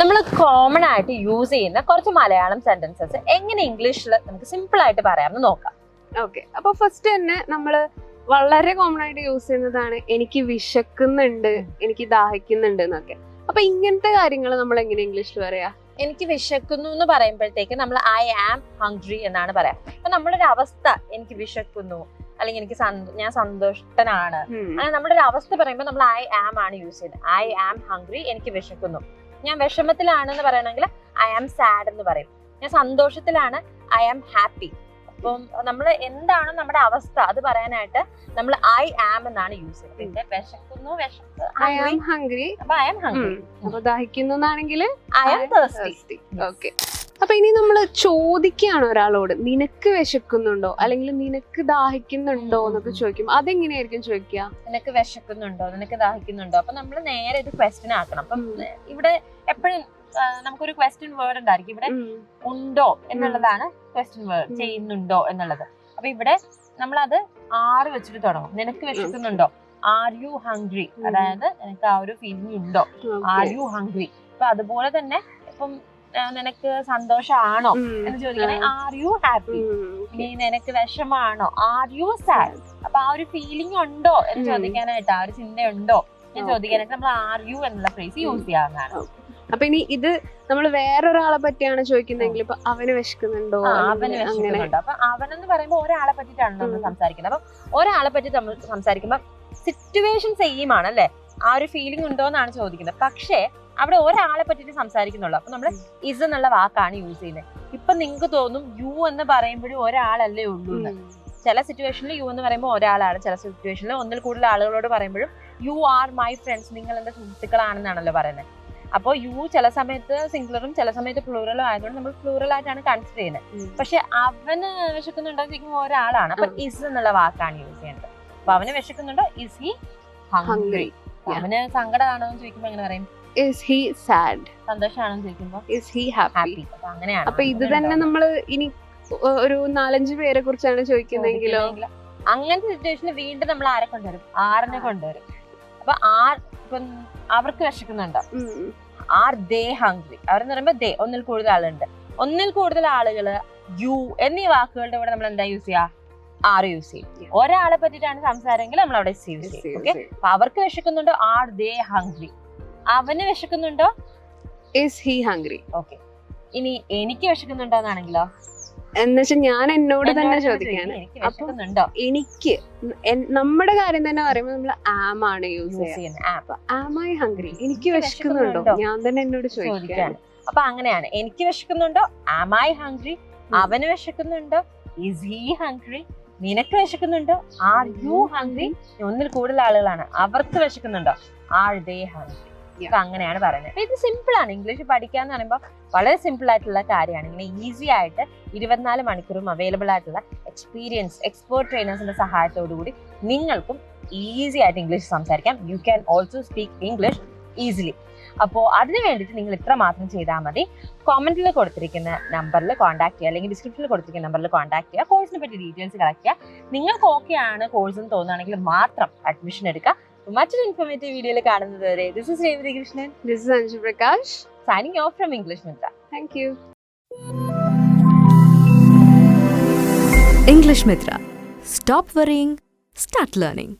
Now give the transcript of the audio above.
നമ്മൾ കോമൺ ആയിട്ട് യൂസ് ചെയ്യുന്ന കുറച്ച് മലയാളം സെന്റൻസസ് എങ്ങനെ ഇംഗ്ലീഷിൽ നമുക്ക് സിമ്പിൾ ആയിട്ട് പറയാമെന്ന് നോക്കാം. ഓക്കെ അപ്പൊ ഫസ്റ്റ് തന്നെ നമ്മൾ വളരെ കോമൺ ആയിട്ട് യൂസ് ചെയ്യുന്നതാണ് എനിക്ക് വിശക്കുന്നുണ്ട് എനിക്ക് ദാഹിക്കുന്നുണ്ട് എന്നൊക്കെ. അപ്പൊ ഇങ്ങനത്തെ കാര്യങ്ങൾ നമ്മൾ എങ്ങനെ ഇംഗ്ലീഷിൽ പറയാ? എനിക്ക് വിശക്കുന്നു എന്ന് പറയുമ്പോഴത്തേക്ക് നമ്മൾ ഐ ആം ഹംഗ്രി എന്നാണ് പറയാം. അപ്പൊ നമ്മുടെ ഒരു അവസ്ഥ എനിക്ക് വിശക്കുന്നു അല്ലെങ്കിൽ എനിക്ക് ഞാൻ സന്തുഷ്ടനാണ്. അങ്ങനെ നമ്മുടെ ഒരു അവസ്ഥ പറയുമ്പോൾ നമ്മൾ ഐ ആം ആണ് യൂസ് ചെയ്യുന്നത്. ഐ ആം ഹംഗ്രി എനിക്ക് വിശക്കുന്നു. ഞാൻ വിഷമത്തിലാണെന്ന് പറയണമെങ്കിൽ ഐ ആം സാഡ് എന്ന് പറയും. ഞാൻ സന്തോഷത്തിലാണ് ഐ ആം ഹാപ്പി അപ്പം നമ്മൾ എന്താണോ നമ്മുടെ അവസ്ഥ അത് പറയാനായിട്ട് നമ്മൾ ഐ ആം എന്നാണ് യൂസ് ചെയ്യുന്നത്. പിന്നെ വിശക്കുന്നു വിശപ്പ് ഐ ആം ഹംഗ്രി അപ്പൊ ഐ ആം ഹംഗ്രി അപ്പൊ ദാഹിക്കുന്നു എന്നാണെങ്കിൽ ഐ ആം തേഴ്സ്റ്റി ഓക്കെ അപ്പൊ ഇനി നമ്മൾ ചോദിക്കുകയാണ് ഒരാളോട് നിനക്ക് വിശക്കുന്നുണ്ടോ? അല്ലെങ്കിൽ നിനക്ക് ദാഹിക്കുന്നുണ്ടോ? എന്നൊക്കെ ചോദിക്കും. അതെങ്ങനെയായിരിക്കും ചോദിക്കുക? നിനക്ക് വിശക്കുന്നുണ്ടോ? നിനക്ക് ദാഹിക്കുന്നുണ്ടോ? അപ്പൊ നമ്മൾ നേരെ ഇത് ക്വസ്റ്റ്യൻ ആക്കണം. അപ്പം ഇവിടെ എപ്പോഴും നമുക്കൊരു ക്വസ്റ്റ്യൻ വേർഡ് ഉണ്ടായിരിക്കും. ഇവിടെ ഉണ്ടോ എന്നുള്ളതാണ് ക്വസ്റ്റ്യൻ വേർഡ് ചെയ്യുന്നുണ്ടോ എന്നുള്ളത്. അപ്പൊ ഇവിടെ നമ്മൾ അത് ആറ് വെച്ചിട്ട് തുടങ്ങും. നിനക്ക് വിശക്കുന്നുണ്ടോ ആർ യു ഹംഗ്രി അതായത് നിനക്ക് ആ ഒരു ഫീലിംഗ് ഉണ്ടോ? ആർ യു ഹംഗ്രി അപ്പൊ അതുപോലെ തന്നെ ഇപ്പം നിനക്ക് സന്തോഷമാണോ എന്ന് ചോദിക്കണേ ആർ യു ഹാപ്പി നീ ഇനി നിനക്ക് വിഷമാണോ ആർ യു സാഡ് അപ്പൊ ആ ഒരു ഫീലിംഗ് ഉണ്ടോ എന്ന് ചോദിക്കാനായിട്ട് ആ ഒരു ചിന്തയുണ്ടോ എന്ന്. ചോദിക്കാനായിട്ട് നമ്മൾ ആർ യു എന്നുള്ള ഫ്രേസ് യൂസ്. ചെയ്യാവുന്നതാണ്. അപ്പൊ ഇനി ഇത് നമ്മൾ വേറൊരാളെ പറ്റിയാണ് ചോദിക്കുന്നതെങ്കിൽ ഇപ്പൊ അവന് വിശക്കുന്നുണ്ടോ അവന് വിശക്കുന്നുണ്ടോ. അപ്പൊ അവനെന്ന് പറയുമ്പോൾ ഒരാളെ പറ്റിയിട്ടാണ് നമ്മൾ. സംസാരിക്കുന്നത്. അപ്പൊ ഒരാളെ പറ്റി നമ്മൾ സംസാരിക്കുമ്പോൾ സിറ്റുവേഷൻ സെയിം ആണ് അല്ലെ ആ ഒരു ഫീലിംഗ് ഉണ്ടോ എന്നാണ് ചോദിക്കുന്നത്. പക്ഷേ അവിടെ ഒരാളെ പറ്റിയിട്ട് സംസാരിക്കുന്നുള്ളൂ. അപ്പൊ നമ്മൾ ഇസ് എന്നുള്ള വാക്കാണ് യൂസ് ചെയ്യുന്നത്. ഇപ്പൊ നിങ്ങൾക്ക് തോന്നും യു എന്ന് പറയുമ്പോഴും ഒരാളല്ലേ ഉള്ളൂ ചില സിറ്റുവേഷനിൽ യു എന്ന് പറയുമ്പോൾ ഒരാളാണ്. ചില സിറ്റുവേഷനിൽ ഒന്നിൽ കൂടുതൽ ആളുകളോട് പറയുമ്പോഴും യു ആർ മൈ ഫ്രണ്ട്സ് നിങ്ങൾ എന്റെ സുഹൃത്തുക്കളാണെന്നാണല്ലോ പറയുന്നത്. അപ്പോൾ യു ചില സമയത്ത് സിംഗുലറും ചില സമയത്ത് പ്ലൂറലും ആയതുകൊണ്ട് നമ്മൾ പ്ലൂറൽ ആയിട്ടാണ് കൺസിഡർ ചെയ്യുന്നത്. പക്ഷെ അവന് വിശക്കുന്നുണ്ടോ ചോദിക്കുമ്പോൾ ഒരാളാണ്. അപ്പൊ ഇസ് എന്നുള്ള വാക്കാണ് യൂസ് ചെയ്യേണ്ടത്. അപ്പൊ അവന് വിശക്കുന്നുണ്ടോ? Is he hungry. അവന് സങ്കടമാണോ എന്ന് ചോദിക്കുമ്പോൾ എങ്ങനെ പറയും? Is he sad? സന്തോഷമാണോ എന്ന് ചോദിക്കുമ്പോൾ he happy? ഹാപ്പി അങ്ങനെയാണ്. അപ്പൊ ഇത് തന്നെ നമ്മൾ ഇനി ഒരു നാലഞ്ച് പേരെ കുറിച്ചാണ് ചോദിക്കുന്നെങ്കിലോ ചോദിക്കുന്നെങ്കിലോ അങ്ങനത്തെ സിറ്റുവേഷനിൽ വീണ്ടും നമ്മൾ ആരെ കൊണ്ടുവരും? ആറിനെ കൊണ്ടുവരും. അപ്പൊ ആർ ഇപ്പം അവർക്ക് വിശക്കുന്നുണ്ടോ. Are they hungry. അവരെന്ന് പറയുമ്പോൾ ദേ ഒന്നിൽ കൂടുതൽ ആളുണ്ട്. ഒന്നിൽ കൂടുതൽ ആളുകൾ യു എന്നീ വാക്കുകളുടെ കൂടെ നമ്മൾ എന്താ യൂസ് ചെയ്യാ? ആർ യൂസ് ചെയ്യും? ഒരാളെ പറ്റിയിട്ടാണ് സംസാരമെങ്കിൽ നമ്മൾ അവിടെ യൂസ് ചെയ്യും. ഓക്കെ അപ്പൊ അവർക്ക് വിശക്കുന്നുണ്ടോ? Are they hungry. അവന് വിശക്കുന്നുണ്ടോ? ഇസ് ഹി ഹംഗ്രി ഓക്കെ ഇനി എനിക്ക് വിശക്കുന്നുണ്ടോ എന്നാണെങ്കിലോ? എന്ന് വെച്ചാൽ ഞാൻ എന്നോട് തന്നെ ചോദിക്കാണ്. അപ്പൊ എനിക്ക് നമ്മുടെ കാര്യം തന്നെ പറയുമ്പോൾ നമ്മൾ ആം ആണ് യൂസ് ചെയ്യുന്നത്. Am I hungry. എനിക്ക് വിശക്കുന്നുണ്ടോ? ഞാൻ തന്നെ എന്നോട് ചോദിക്കാണ്. അപ്പൊ അങ്ങനെയാണ്. എനിക്ക് വിശക്കുന്നുണ്ടോ? Am I hungry. അവന് വിശക്കുന്നുണ്ടോ? ഇസ് ഹി ഹംഗ്രി നിനക്ക് വിശക്കുന്നുണ്ടോ? ആർ യു ഹംഗ്രി ഒന്നിൽ കൂടുതൽ ആളുകളാണ്. അവർക്ക് വിശക്കുന്നുണ്ടോ? Are they hungry. അപ്പൊ അങ്ങനെയാണ് പറയുന്നത്. ഇത് സിമ്പിൾ ആണ്. ഇംഗ്ലീഷ് പഠിക്കാന്ന് പറയുമ്പോൾ വളരെ സിമ്പിൾ ആയിട്ടുള്ള കാര്യമാണ്. ഇങ്ങനെ ഈസി ആയിട്ട് ഇരുപത്തിനാല് മണിക്കൂറും അവൈലബിൾ ആയിട്ടുള്ള എക്സ്പീരിയൻസ് എക്സ്പേർട്ട് ട്രെയിനേഴ്സിന്റെ സഹായത്തോടു കൂടി നിങ്ങൾക്കും ഈസി ആയിട്ട് ഇംഗ്ലീഷ് സംസാരിക്കാം. You can also speak English easily അപ്പോൾ അതിന് വേണ്ടിയിട്ട് നിങ്ങൾ ഇത്ര മാത്രം ചെയ്താൽ മതി. കോമന്റിൽ കൊടുത്തിരിക്കുന്ന നമ്പറിൽ കോൺടാക്ട് ചെയ്യുക. അല്ലെങ്കിൽ ഡിസ്ക്രിപ്ഷനിൽ കൊടുത്തിരിക്കുന്ന നമ്പറിൽ കോൺടാക്ട് ചെയ്യുക. കോഴ്സിനെ പറ്റി ഡീറ്റെയിൽസ് കളക്ട് ചെയ്യുക. നിങ്ങൾക്ക് ഓക്കെ ആണ് കോഴ്സ് എന്ന് തോന്നുകയാണെങ്കിൽ മാത്രം അഡ്മിഷൻ എടുക്കുക. മറ്റൊരു ഇൻഫോർമേറ്റീവ് വീഡിയോയിൽ കാണുന്നത് വരെ. This is Revathi Krishnan this is Anju Prakash signing off from English Mitra thank you English Mitra. Stop worrying, start learning.